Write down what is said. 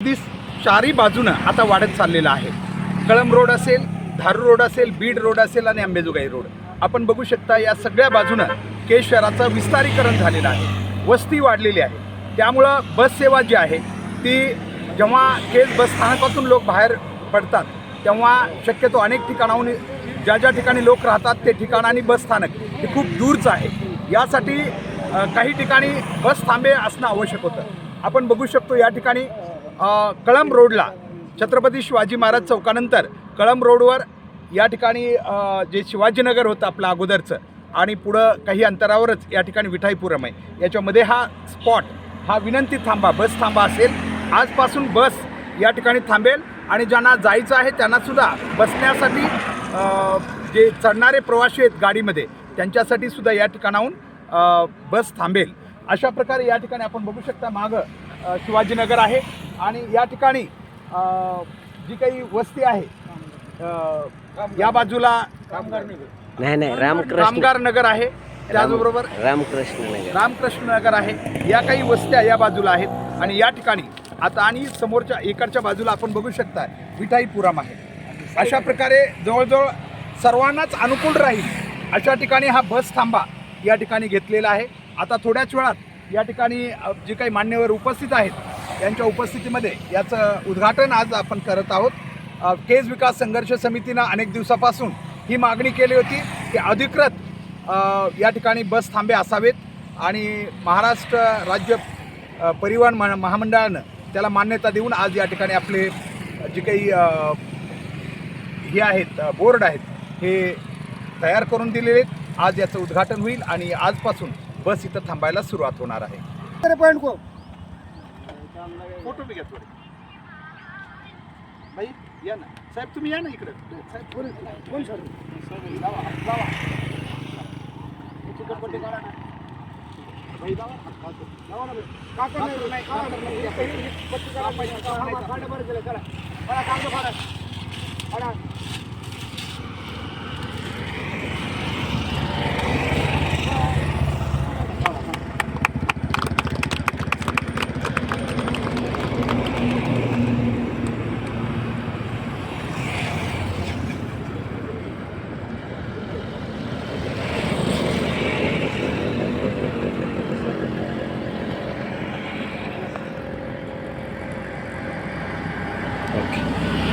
अगदी चारी बाजूनं आता वाढत चाललेला आहे. कळंब रोड असेल धारू रोड असेल बीड रोड असेल आणि आंबेजोगाई रोड. आपण बघू शकता या सगळ्या बाजूनं केस शहराचं विस्तारीकरण झालेलं आहे. वस्ती वाढलेली आहे. त्यामुळं बस सेवा जी आहे ती जेव्हा केस बस स्थानकातून लोक बाहेर पडतात तेव्हा शक्यतो अनेक ठिकाणाहून ज्या ज्या ठिकाणी लोक राहतात ते ठिकाण आणि बस स्थानक हे खूप दूरचं आहे. यासाठी काही ठिकाणी बस थांबे असणं आवश्यक होतं. आपण बघू शकतो या ठिकाणी कळंब रोडला छत्रपती शिवाजी महाराज चौकानंतर कळंब रोडवर या ठिकाणी जे शिवाजीनगर होतं आपलं अगोदरचं आणि पुढं काही अंतरावरच या ठिकाणी विठाईपुरम आहे. याच्यामध्ये हा स्पॉट हा विनंती थांबा बस थांबा असेल. आजपासून बस या ठिकाणी थांबेल आणि ज्यांना जायचं आहे त्यांनासुद्धा बसण्यासाठी जे चढणारे प्रवासी आहेत गाडीमध्ये त्यांच्यासाठी सुद्धा या ठिकाणाहून बस थांबेल. अशा प्रकारे या ठिकाणी आपण बघू शकता मागं शिवाजीनगर आहे. आणि या ठिकाणी जी काही वस्ती आहे या बाजूला नाही नाही रामकृष्ण कामगार नगर आहे. त्याचबरोबर रामकृष्ण नगर. रामकृष्ण नगर आहे. या काही वस्त्या या बाजूला आहेत. आणि या ठिकाणी आता आणि समोरच्या इकडच्या बाजूला आपण बघू शकता विठाईपुरम आहे. अशा प्रकारे जवळजवळ सर्वांनाच अनुकूल राहील. अशा ठिकाणी हा बस थांबा या ठिकाणी घेतलेला आहे. आता थोड्याच वेळात या ठिकाणी जे काही मान्यवर उपस्थित आहेत यांच्या उपस्थितीमध्ये याचं उद्घाटन आज आपण करत आहोत. केज विकास संघर्ष समितीनं अनेक दिवसापासून ही मागणी केली होती की अधिकृत या ठिकाणी बस थांबे असावेत आणि महाराष्ट्र राज्य परिवहन महा महामंडळानं त्याला मान्यता देऊन आज या ठिकाणी आपले जे काही हे आहेत बोर्ड आहेत हे तयार करून दिलेले आहेत. आज याचं उद्घाटन होईल आणि आजपासून बस इथं थांबायला सुरुवात होणार आहे. पॉइंट को फोटो बी घ्या थोडे. भाई या ना. साहेब तुम्ही या ना इकडे. साहेब कोण सर? लावा लावा चिकटपट्टी काढा ना. भाई लावा लावा ना. काका नाही नाही काका नाही. पट्टी काढा पाहिजे. काढा बरं करा काम तर फाडा फाडा